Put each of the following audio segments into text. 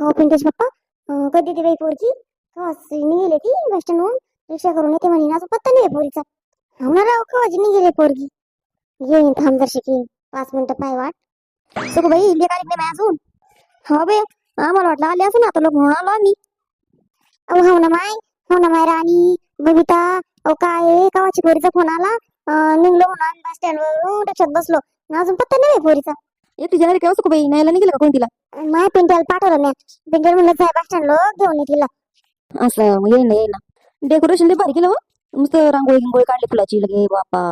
हो पिंटेश पप्पा. कधी ती बाई पोरची कवाची निघेले ती बस स्टँडहून रिक्षा करून येते म्हणे. असं पत्ता नाही आहे पोरीचा. हो ना राव कवाची निघेले पोरगी? येईन थांब जर शिकेन पाच मिनिटं पाय वाट सुख बाई इले काय नाही अजून. हो बे. आम्हाला वाटलं आले असं ना आता लोक म्हणून आलो आम्ही. अहो हो ना माय. हो ना माय राणी. बबिता. अहो काय आहे? कवाची पोरीचा फोन आला. निघलो म्हणून आम्ही बस स्टँडवरून रिक्षात बसलो. अजून पत्ता नाही आहे पोरीचा. ये तुझ्या घरी काय असू बाई न्यायला निघेल का कोणी तिला? माय पिंट्याला पाठवलं नाही पिंट्याला म्हणलं साहेब बस स्टँडला घेऊन ये तिला. असं मग येईन येईन डेकोरेशन लय भारी केलं हो. मस्त रांगोळी गिंगोळी काढली फुलाची. लगे बापा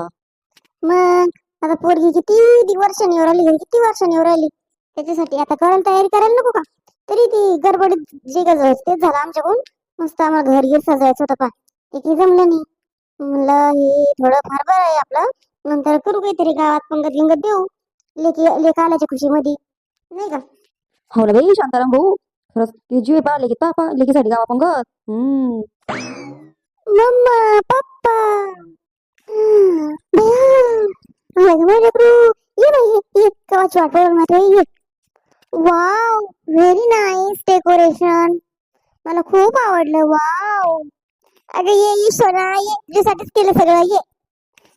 मग आता पोरगी किती दि- वर्षांनी वर आली घरी किती वर्षांनी वर आली. त्याच्यासाठी आता करायला तयारी करायला नको का? तरी ती गडबडीत जे गजवायचं तेच झालं आमच्याकडून. मस्त आम्हाला घर गिर सजवायचं होतं पा ते काही जमलं नाही. म्हणलं हे थोडं फार बरं आहे आपलं. नंतर करू काहीतरी गावात पंगत गिंगत देऊ. लेकी लेक आल्याच्या खुशीमध्ये. नाही का? हो ना बाई शांताराम भाऊ. खरंच ते जीव पा लेकी पापा लेकीसाठी गावा पंगत हम्म. मम्मा पप्पा. भैया. लेकरू ये ना ये ये. कवाची वाट बघत मात्र ये. वाव व्हेरी नाईस डेकोरेशन मला खूप आवडलं. वाव अगं ये ये तुझ्यासाठीच केलं सगळं. ये.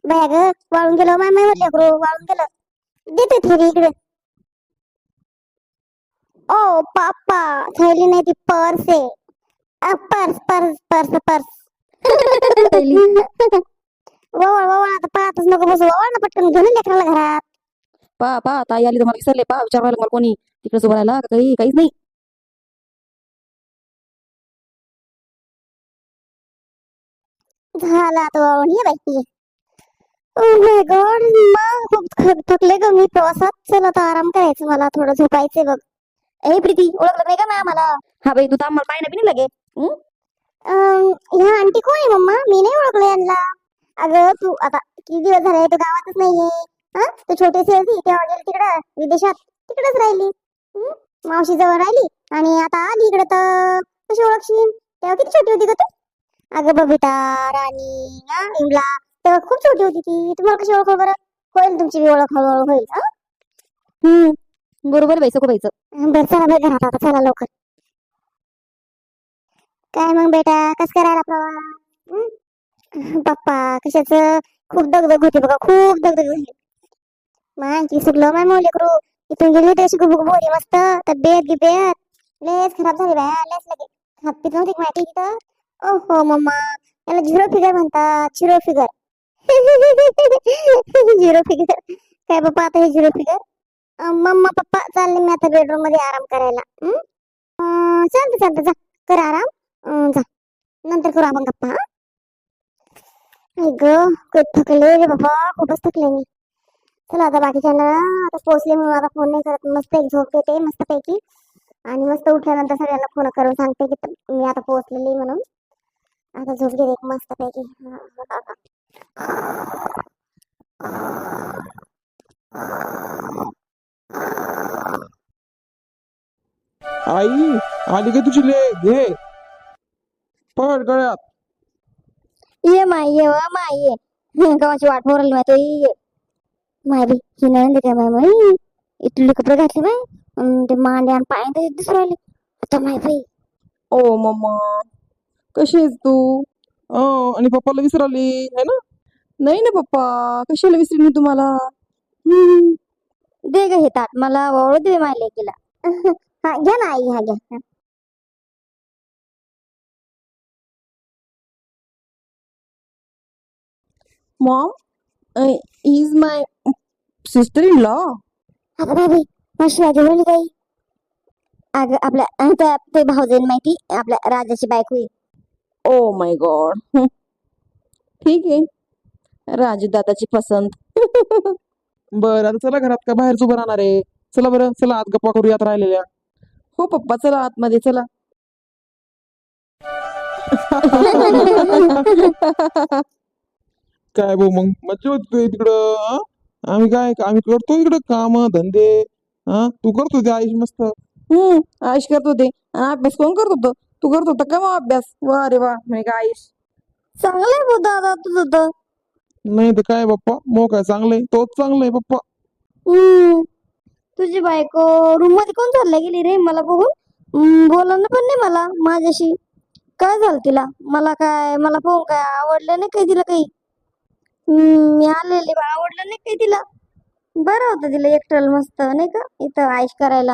बाय ग वाळून गेलं. माय माय लेकरू वाळून गेलं. देते थैली इकडे. ओ पापा थैली नाही ती पर्स आहे. Purse purse purse purse. वळ वळ आता पाहतच नको बसू. वळ ना पटकन घेऊन लेकराला घरात. पा पा ताई आली तर मला विसरले. पा विचारायला मला कोणी. तिकडे उभं राहिला काही काहीच नाही. झालं आता वळून ये बाई माय गॉड खूप थकले ग मी प्रवासात. चल आता आराम करायचं मला थोडं झोपायचंय बघ. ए प्रीती ओळखलं नाही का मॅम मला हा बाई तू तर आम्हाला पाहिजे नाही लगे ह्या आंटी कोण आहे मम्मा? मी नाही ओळखलं यांना. अगं तू आता किती दिवस झाले तू गावातच नाहीये. हा? तू छोटीशी होती तेव्हा गेली तिकडं विदेशात. तिकडेच राहिली. हं? मावशी जवळ राहिली. आणि आता आली इकडे तर कशी ओळखशील? तेव्हा किती छोटी होती ग तू? अगं बबिता राणी हा, तेव्हा खूप छोटी होती ती. तुम्हाला कशी ओळख बरं होईल तुमची बी ओळख हळूहळू होईल. हा? हम्म. बरोबर बाई बरं चला बरं घरात आता चला लवकर. काय मग बेटा कस करायला प्रवास? पप्पा कशाच? खूप दगदग होती बघा खूप दगदग झाली. माय की सुटलं माय मोले करू इथून गेली तशी खूप बोरी मस्त. तब्येत गिब्येत लेस खराब झाली बाया लेस लगे हात पित नव्हती माहिती तिथं ओ हो मम्मा. याला झिरो फिगर म्हणतात झिरो फिगर. झिरो फिगर काय पप्पा आता हे झिरो फिगर मम्मा पप्पा चालले मी आता बेडरूममध्ये आराम करायला. हं? अं, चालतं चालतं. जा कर आराम. जा. नंतर करू आपण गप्पा ग खूप थकले रे बाबा. खूपच थकले मी. चला आता बाकीच्यांना आता पोहोचले म्हणून आता फोन नाही करत. मस्त एक झोप येते मस्त पैकी आणि मस्त उठल्यानंतर सगळ्यांना फोन करून सांगते की मी आता पोहोचलेली म्हणून. आता झोप घेते एक मस्त पैकी आई आली का तुझी ले घे. पड गळ्यात. ये माय ये वा माय ये. गावाची वाट मोरल माय तो ये. माय बी ही नंद काय माय माय इथले कपडे घातले बाय अन ते मांडे आणि पाय दिसून राहिले. आता माय बाई. ओ मम्मा कशी आहेस तू? अं, आणि पप्पाला विसरली है ना? नाही ना पप्पा कशाला विसरेन मी तुम्हाला? हम्म. दे ग हे ताट मला ओळू दे माय लेकीला. हा घ्या ना आई हा घ्या. हा. Mom is my sister in law अगं बाबी मशी आजी बोलली काही अगं आपल्या अं, त्या ते भाऊजेन माहिती आपल्या राजाची बायको आहे. ओ माय गॉड ठीक आहे. राजदादाची पसंत. बर आता चला घरात का बाहेरच उभं राहणार आहे? चला बरं चला आत गप्पा करूयात राहिलेल्या. हो पप्पा चला आतमध्ये चला. काय भाऊ मग मज्जा होती तिकडं हं? आम्ही काय आम्ही करतो इकडं काम धंदे हा? तू करतो ते आयुष मस्त. हम्म आयुष करत होते आणि अभ्यास कोण करत होतं? तू करत होता का मग अभ्यास? वा रे वा म्हणजे काय आयुष चांगलं आहे भाऊ दादा तुझं तर. नाही तर काय पप्पा मग काय चांगलंय तोच चांगलंय पप्पा हम्म तुझी बायको रूममध्ये कोण चालला गेली रे मला बघून? हम्म, बोलणं पण नाही मला माझ्याशी. काय झालं तिला? मला काय मला फोन काय आवडलं नाही काही तिला काही? हम्म, मी आलेली बा आवडलं नाही काही तिला? बरं होतं तिला एकट्याला मस्त नाही का? इथं आईश करायला.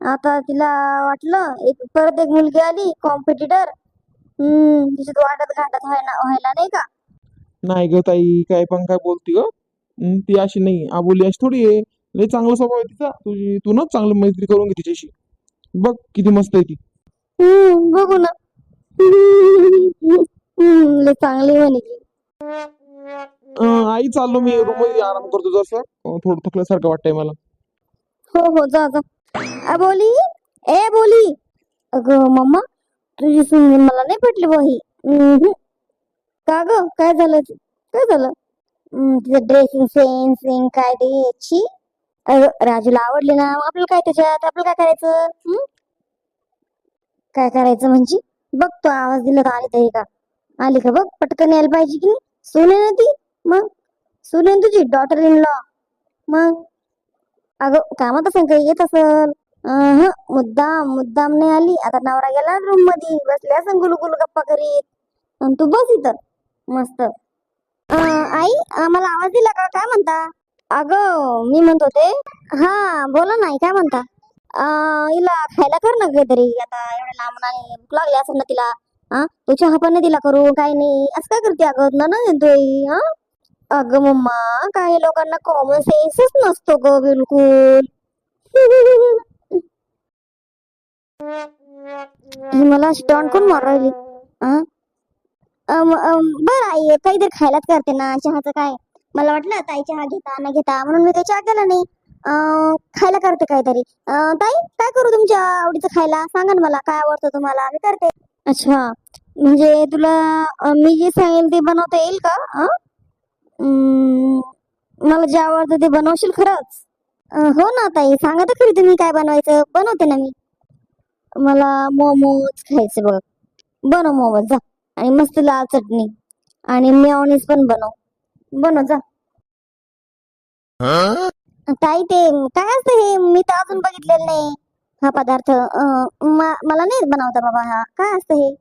आता तिला वाटलं एक परत एक मुलगी आली कॉम्पिटिटर हम्म तिच्यात वाटत घाटत व्हायला व्हायला नाही का? नाही ग ताई काय पण काय बोलती ग. हं, ती अशी नाही आबोली अशी थोडी आहे. लय चांगला स्वभाव आहे तिचा. तुझी तू ना चांगली मैत्री करून घे तिच्याशी. बघ किती मस्त आहे ती. हम्म बघू ना. हम्म लय चांगली म्हणे की अं, आई चाललो मी रूममध्ये आराम करतो जसं थोडं थकल्यासारखं वाटतंय मला. हो हो जा जा. आ बोली? ए बोली. अग मम्मा तुझी सून मला नाही पटली बही का ग? काय झालं? काय झालं? हम्म, तिचं ड्रेसिंग सेन्स काय ते याची राजूला आवडली ना. मग आपल्याला काय त्याच्यात? आपल्याला काय करायचं? हम्म? काय करायचं म्हणजे? बघ तो आवाज दिला तर आली तरी का? आली का? बघ पटकन यायला पाहिजे की नाही? सुने ना ती? मग? सुने तुझी डॉटर इन लॉ मग? अगं कामात असेल काही येत असल? मुद्दाम मुद्दाम नाही आली. आता नवरा गेला रूममध्ये बसल्या असं गुलगुल गप्पा करीत. अन तू बस इथं. मस्त. आई आम्हाला आवाज दिला का? काय म्हणता? अगं मी म्हणत होते. हा बोला नाही काय म्हणता? हिला खायला कर ना काहीतरी आता एवढ्या लांबून आणि भूक लागली असेल ना तिला. हा तू चहा पण नाही दिला करू. काय नाही. असं काय करते अगं? ना येतोय हा? अगं मम्मा काही लोकांना कॉमन सेन्सच नसतो ग बिलकुल. मला स्टॉन कोण मारू बर बरं आई काहीतरी खायलाच करते ना चहाचं काय? मला वाटलं ताई चहा घेता ना घेता म्हणून मी काही चहा केला नाही. खायला करते काहीतरी. ताई काय करू तुमच्या आवडीचं खायला? सांगा ना मला काय आवडतं तुम्हाला? मी करते. अच्छा म्हणजे तुला मी जे सांगेल ते बनवता येईल का? मला जे आवडतं ते बनवशील खरंच? हो ना ताई सांगा तर खरी तुम्ही काय बनवायचं. बनवते ना मी. मला मोमोज खायचे बघ. बनव मोमोज जा. आणि मस्त लाल चटणी. आणि मेयोनीज पण बनव. बनव जा. ताई ते काय असतं हे? मी तर अजून बघितलेलं नाही हा पदार्थ. मला नाही बनवता बाबा हा. काय असतं हे?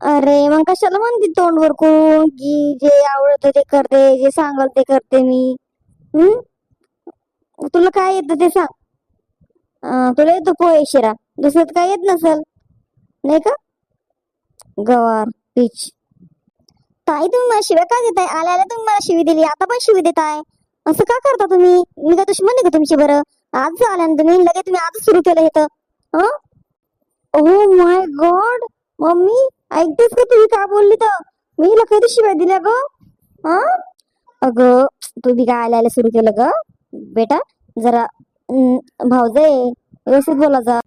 अरे मग कशाला म्हणते तोंडवर कोण? करून की जे आवडत ते करते जे सांगाल ते करते मी. हम्म तुला काय येतं ते सांग. तुला येतो पोहे शिरा. दुसरं तर काय येत नसल. नाही का? गवार पीच ताई तुम्ही मला शिव्या का देताय? आल्या आल्या तुम्ही मला शिवी दिली. आता पण शिवी देताय. असं का करता तुम्ही? मी का दुश्मन का तुमची बरं? आज आल्या ना तुम्ही लगेच तुम्ही आज सुरू केलं हे? तर ओ माय गॉड मम्मी ऐकतेस का तुम्ही काय बोलली तर? मी हिला कधी शिवाय दिल्या ग? हा? अगं तुम्ही काय आल्या सुरू केलं ग. बेटा जरा भावजे भाऊजे व्यवस्थित बोला जा.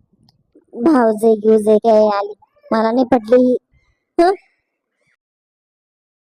भाऊजे घेऊजे काय आली? मला नाही पटली ही?